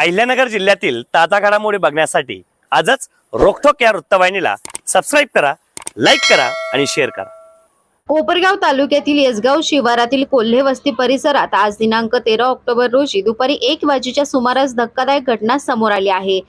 अहिल्यानगर जिल्ह्यातील ताजा घडामोडी बघण्यासाठी आजच रोखोक या वृत्तवाहिनीला सबस्क्राईब करा लाईक करा आणि शेअर करा. कोपरगाव तालुक्यातील येसगाव शिवारातील कोल्हे वस्ती परिसरात आज दिनांक तेरा ऑक्टोबर रोजी दुपारी एक वाजेच्या सुमारास धक्कादायक घटना समोर आली आहे.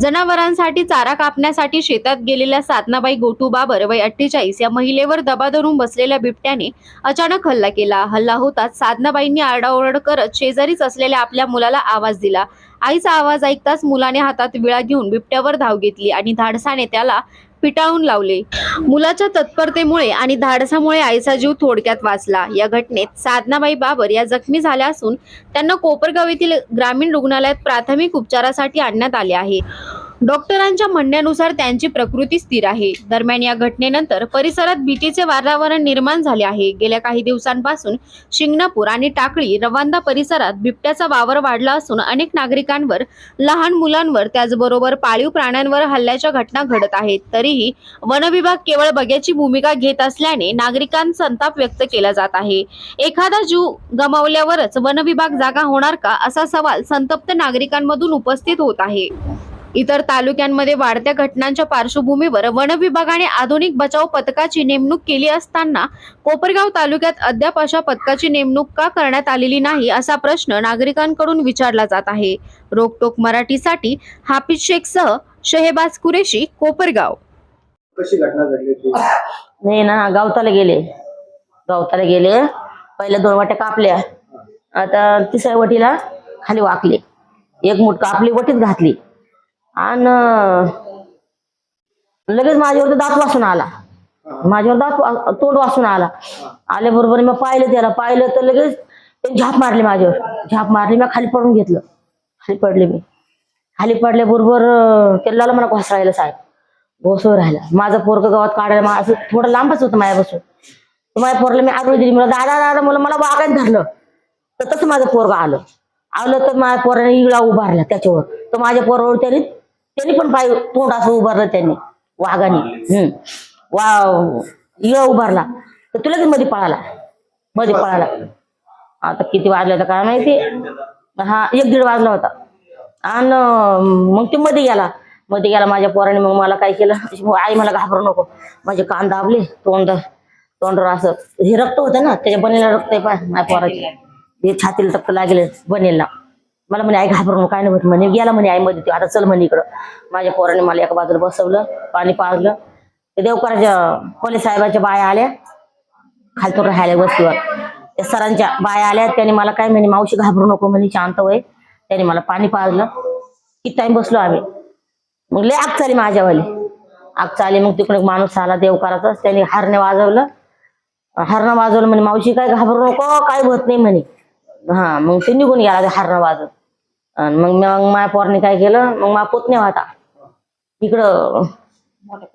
जनावरांसाठी चारा कापण्यासाठी शेतात गेलेल्या साधनाबाई गोटू बाबर वय अठ्ठेचाळीस या महिलेवर दबा धरून बसलेल्या बिबट्याने अचानक हल्ला केला. हल्ला होताच साधनाबाईंनी आरडाओरड करत शेजारीच असलेल्या आपल्या मुलाला आवाज दिला. आईचा आवाज ऐकताच मुलाने हातात विळा घेऊन बिबट्यावर धाव घेतली आणि धाडसाने त्याला पिटाळून लावले. मुलाच्या तत्परतेमुळे आणि धाडसामुळे आईचा जीव थोडक्यात वाचला. या घटनेत साधनाबाई बाबर या जखमी झाल्या असून त्यांना कोपरगाव येथील ग्रामीण रुग्णालयात प्राथमिक उपचारासाठी आणण्यात आले आहे. डॉक्टरांच्या म्हणण्यानुसार त्यांची प्रकृती स्थिर आहे. दरम्यान या घटनेनंतर परिसरात भीतीचे वातावरण निर्माण झाले आहे. गेल्या काही दिवसांपासून शिंगणापूर आणि टाकळी रवांदा परिसरात बिबट्याचा वावर वाढला असून अनेक नागरिकांवर लहान मुलांवर त्याचबरोबर पाळीव प्राण्यांवर हल्ल्याच्या घटना घडत आहेत. तरीही वनविभाग केवळ बग्याची भूमिका घेत असल्याने नागरिकांत संताप व्यक्त केला जात आहे. एखादा जीव गमावल्यावरच वनविभाग जागा होणार का असा सवाल संतप्त नागरिकांमधून उपस्थित होत आहे. इतर तालुक्यांमध्ये वाढत्या घटनांच्या पार्श्वभूमीवर वन विभागाने आधुनिक बचाव पथकाची नेमणूक केली असताना कोपरगाव तालुक्यात अद्याप अशा पथकाची नेमणूक का करण्यात आलेली नाही असा प्रश्न नागरिकांकडून विचारला जात आहे. रोकटोक मराठीसाठी हाफिज शेखसह शहेबाज कुरेशी कोपरगाव. कशी घटना घडली ती नाही ना गावताला गेले. गावताला गेले. पहिल्या दोन वाट्या कापल्या. आता तिसऱ्या वटीला खाली वाकले. एक मूठ कापली वटीत घातली. आणि लगेच माझ्यावर तर दात वासून आला. माझ्यावर दात तोंड वासून आला. आल्याबरोबर मी पाहिलं त्याला. पाहिलं तर लगेच झाप मारली माझ्यावर. झाप मारली मी खाली पडून घेतलं. खाली पडले मी. खाली पडल्याबरोबर बरोबर त्याला मला घोसरायला साहेब. घोसवर राहिला. माझं पोरग गावात काढायला मा- असं थोडं लांबच होतं माझ्यापासून माझ्या पोरला मी आरोळी दिली. मला दादा दादा मला मला वागायला धरलं. तर तसं माझं पोरग आलं. आलं तर माझ्या पोराने इळा उभारला त्याच्यावर. तर माझ्या पोरावर त्याने त्यांनी पण पाय तोंड असं उभारलं त्यांनी वाघाने. हम्म. वा इळा उभारला. तर तुला लगेच मध्ये पळाला. मध्ये पळाला. आता किती वाजले तर काय माहिती? हा एक दीड वाजला होता. आणि मग ते मध्ये गेला. मध्ये गेला माझ्या पोराने मग मला काय केलं? आई मला घाबरू नको. माझे कान दाबले तोंड तोंडावर असं हे रक्त होतं ना त्याच्या बनेला रक्त आहे पाय माझ्या पोराचे. हे छातीला रक्त लागले बनेला मला म्हणे आई घाबरू नको काय नाही होत. म्हणे गेला म्हणे आई मध्ये आता चल म्हणे इकडं. माझ्या पोराने मला एका बाजूला बसवलं पाणी पाजलं. ते देवकराच्या कोले साहेबाच्या बाया आल्या खालतून राहायला वस्तीवर. त्या सरांच्या बाया आल्या त्याने मला काय म्हणे मावशी घाबरू नको म्हणे शांत वय त्याने मला पाणी पाजलं. किती टाइम बसलो आम्ही. मग लय आग चाली माझ्यावाली. आग चाली मग तिकडे एक माणूस आला देवकाराचा त्याने हरणे वाजवलं. हरणं वाजवलं म्हणे मावशी काय घाबरू नको काय होत नाही म्हणे. हा मग ते निघून गेला ते हरणं वाजवत आणि मग मग माझ्या पोराने काय केलं मग माझा पुतण्या होता. इकडं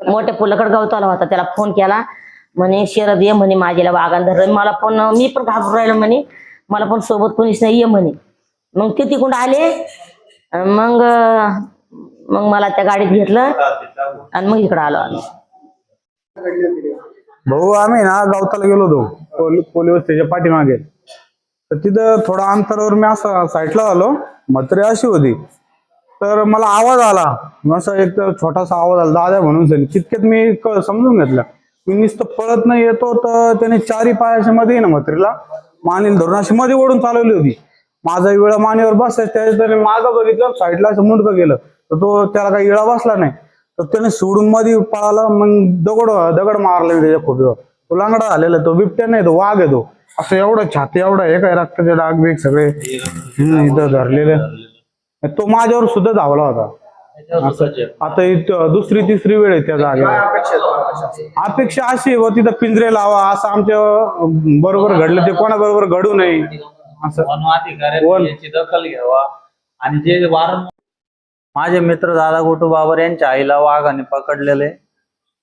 मोठ्या पुलाकडे गवताला होता त्याला फोन केला. म्हणे शरद ये म्हणे माझ्याला वागान धरलं मला पण मी पण घाबरून राहिलो म्हणे. मला पण सोबत कोणीच नाही ये म्हणे. मग ते तिकडून आले. मग मग मला त्या गाडीत घेतलं. आणि मग इकडं आलो आम्ही? भाऊ आम्ही ना गावताला गेलो होतो. पोल- पोलीस वस्तीच्या पाठीमागे. तर तिथं थोडा अंतरावर मी असं साईडला आलो. मत्री अशी होती. तर मला आवाज आला. असा एक तर छोटासा आवाज आला. दादा म्हणून सनी तितक्यात मी समजून घेतलं. मी नुसतं पळत नाही येतो तर त्याने चारी पायाच्या मध्ये ना मत्रीला मानेल धरून अशी मध्ये ओढून चालवली होती. माझा विळा मानेवर बसायचं त्याच्या त्याने मागं बघितलं साईडला असं मुंडकं गेलं तर तो त्याला काही इळा बसला नाही. तर त्याने सोडून मध्ये पळाला मग दगड दगड मारला त्याच्या खोपीवर. तो लांगडा झालेला तो बिबट्या नाही तो वाघ आहे तो. असं एवढं छाती एवढं हे काय रक्ताचे डाग बिग सगळे. हम्म, इथं धरलेले. तो माझ्यावर सुद्धा धावला होता. असं. आता इथं दुसरी तिसरी वेळ आहे त्या जागेवर. अपेक्षा अशी व तिथं पिंजरे लावा असं आमच्या अं, बरोबर घडलं ते कोणाबरोबर घडू नये. असं. वन अधिकाऱ्यांनी वन. याची दखल घ्यावा. आणि जे वारंवार माझे मित्र दादा गोटू बाबर यांच्या आईला वाघाने पकडलेले.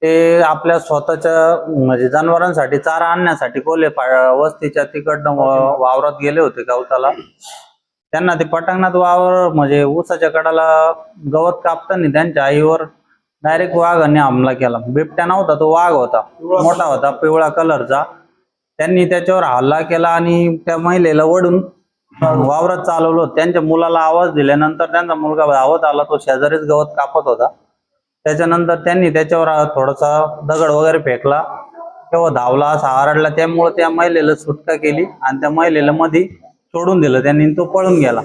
ते आपल्या स्वतःच्या म्हणजे जनावरांसाठी चारा आणण्यासाठी कोले पा- वस्तीच्या तिकडनं वावरात गेले होते गवताला. त्यांना ते पटांगणात वावर म्हणजे ऊसाच्या कडाला गवत कापताना त्यांच्या आईवर डायरेक्ट वाघाने हमला केला. बिबट्या नव्हता तो वाघ होता. मोठा होता पिवळा कलरचा त्यांनी त्याच्यावर हल्ला केला आणि त्या महिलेला ओढून वावरात चालवलं. त्यांच्या मुलाला आवाज दिल्यानंतर त्यांचा मुलगा धावत आला तो शेजारीच गवत कापत होता. त्याच्यानंतर त्यांनी त्याच्यावर थोडासा दगड वगैरे फेकला. तेव्हा धावला असा आरडला. त्यामुळे त्या महिलेला सुटका केली आणि त्या महिलेला मध्ये सोडून दिलं. त्यांनी तो पळून गेला.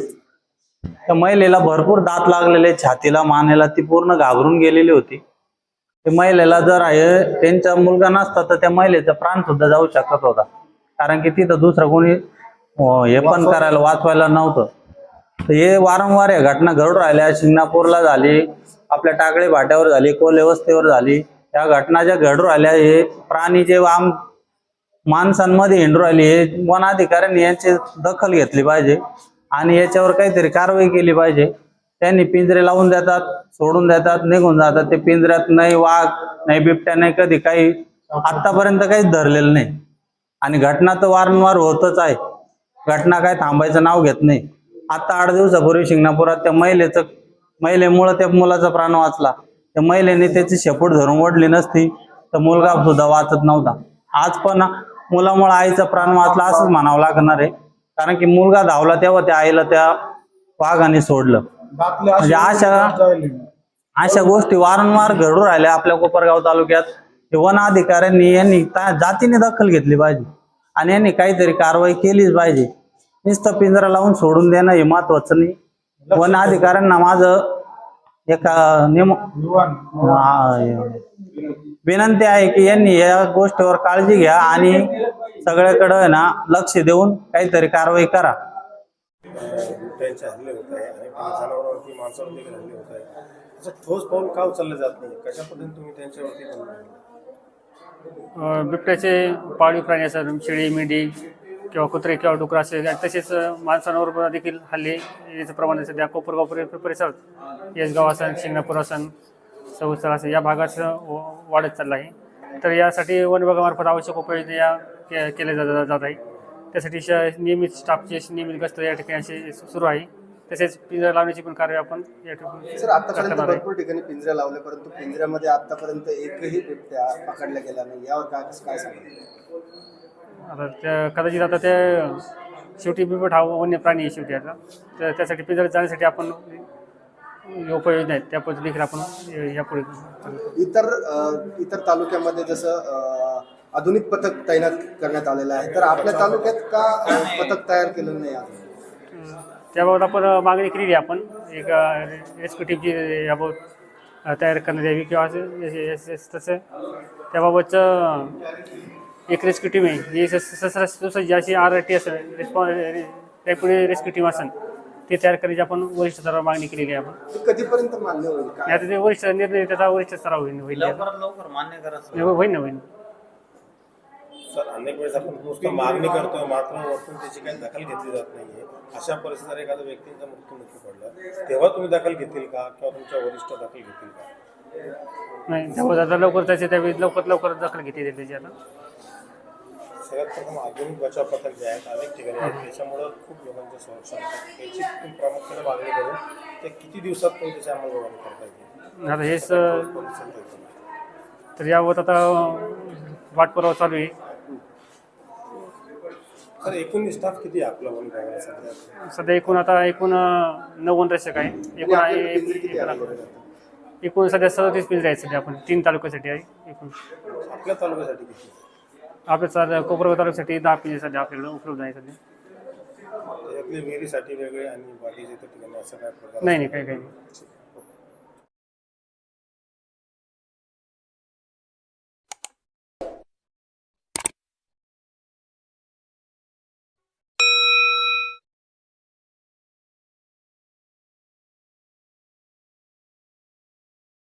त्या महिलेला भरपूर दात लागलेले छातीला मानेला ती पूर्ण घाबरून गेलेली होती. ते महिलेला जर आहे त्यांचा मुलगा नसता तर त्या महिलेचा प्राण सुद्धा जाऊ शकत होता. कारण की तिथं दुसरं कोणी हे पण करायला वाचवायला नव्हतं. हे वारंवार या घटना घडून राहिल्या. शिंगणापूरला झाली. आपल्या टाकळे भाट्यावर झाली कोले वस्तीवर झाली. या घटना ज्या घडू राहिल्या हे प्राणी जे आम माणसांमध्ये हिंडू राहिली हे वन अधिकाऱ्यांनी यांची दखल घेतली पाहिजे. आणि याच्यावर काहीतरी कारवाई केली पाहिजे. त्यांनी पिंजरे लावून देतात सोडून देतात निघून जातात. ते पिंजऱ्यात नाही वाघ नाही बिबट्या नाही कधी काही आतापर्यंत काहीच धरलेलं नाही. आणि घटना तर वारंवार होतच आहे. घटना काय थांबायचं नाव घेत नाही. आता आठ दिवसापूर्वी शिंगणापुरात त्या महिलेचं महिलेमुळं त्या मुलाचा प्राण वाचला. त्या महिलेने त्याची शेपूट धरून ओढली नसती तर मुलगा सुद्धा वाचत नव्हता. आज पण मुलामुळे आईचा प्राण वाचला असंच म्हणावं लागणार आहे. कारण की मुलगा धावला तेव्हा त्या आईला त्या वाघाने सोडलं. म्हणजे अशा अशा गोष्टी वारंवार घडू राहिल्या आपल्या कोपरगाव तालुक्यात. हे वन अधिकाऱ्यांनी यांनी जातीने दखल घेतली पाहिजे. आणि यांनी काहीतरी कारवाई केलीच पाहिजे. नुसतं पिंजरा लावून सोडून देणं हे महत्वाचं नाही. वन अधिकाऱ्यांना माझं एका निम हा, विनंती आहे की यांनी या गोष्टीवर काळजी घ्या आणि सगळ्याकडे ना लक्ष देऊन काहीतरी कारवाई करा. ठोस पाऊल का उचललं जात नाही कशा पद्धतीने तुम्ही त्यांच्यावरती बंधन आणलं? अ, बिबट्याचे पाळीव प्राणी असतात शेळी मेंढी. किंवा कुत्रे किंवा डुकर असे तसेच माणसांवर पण देखील हल्ले याचं प्रमाण सध्या कोपरगाव परि- परिसरात येसगाव असन शिंगणापूर असन सौस्थळ असेल या भागात वाढत चालला आहे. तर यासाठी वन विभागामार्फत आवश्यक उपाययोजना या के- केल्या जात जात आहे. त्यासाठी श नियमित स्टाफचे नियमित गस्त या ठिकाणी असे सुरू आहे. तसेच पिंजरा लावण्याची पण कार्य आपण या ठिकाणी भरपूर पिंजऱ्या लावले परंतु पिंजऱ्यामध्ये आतापर्यंत एकही बिबट्या पकडला गेला नाही. यावर काय काय सांगा आता त्या कदाचित आता ते शेवटी बिबट हा वन्य प्राणी आहे शेवटी आता. तर त्यासाठी पिंजऱ्यात जाण्यासाठी आपण उपाययोजना आहेत. त्या पद्धती देखील आपण यापुढे इतर अ, इतर तालुक्यामध्ये जसं अ, आधुनिक पथक तैनात करण्यात आलेलं आहे. तर आपल्या तालुक्यात का अ, पथक तयार केलेलं नाही अजून त्याबाबत आपण मागणी केलेली आहे आपण. एक रेस्क्यू टीमची याबाबत अ, तयार करण्यात यावी किंवा असं- तसं. त्याबाबतचं एक रेस्क्यू टीम आहे. जी सुसज्ज अशी आर टी असेल रिस्पॉन्स रॅपिड रेस्क्यू टीम असेल ते तयार करायची आपण वरिष्ठ स्तरावर मागणी केलेली आहे आपण. ते कधीपर्यंत मान्य होईल? काय? आता ते वरिष्ठ निर्णय त्याचा वरिष्ठ स्तरावर होईल होईल. लवकरात लवकर मान्य करा होईल ना होईल. सर अनेक वेळेस आपण नुसतं मागणी करतोय मात्र वरतून त्याची काही दखल घेतली जात नाहीये. अशा परिस्थितीत जर एखाद्या व्यक्तींचा मृत्यूमुखी पडला तेव्हा तुम्ही दखल घेतील का? किंवा तुमच्या वरिष्ठ दखल घेतील का? नाही आता लवकर त्याचे त्यावेळी लवकर लवकर दखल घेतली त्याची आता. सगळ्यात प्रथम आधुनिक बचाव पथक जे आहेत अनेक ठिकाणी आहेत. त्याच्यामुळं खूप लोकांचं संरक्षण होतं त्याची तुम्ही प्रामुख्याने मागणी करून ते किती दिवसात तुम्ही त्याची अंमलबजावणी करता येईल? आता हेच तर याबाबत आता वाटपुरावा चालू आहे. सर एकूण स्टाफ किती आहे आपला वन विभागाला सध्या? सध्या एकूण आता एकूण नऊ रक्षक आहे. एकूण आहे? एकूण सध्या सदतीस पिंजरे आहेत सध्या आपण. तीन तालुक्यासाठी आहे एकूण. आपल्या तालुक्यासाठी किती? आपल्या सध्या कोपरगाव तालुक्यासाठी दहा पिंजरे सध्या आपल्याकडे उपलब्ध आहे सध्या. विहिरीसाठी वेगळे आणि बाकीचे त्या ठिकाणी असं काय प्रकार नाही नाही काही काही नाही.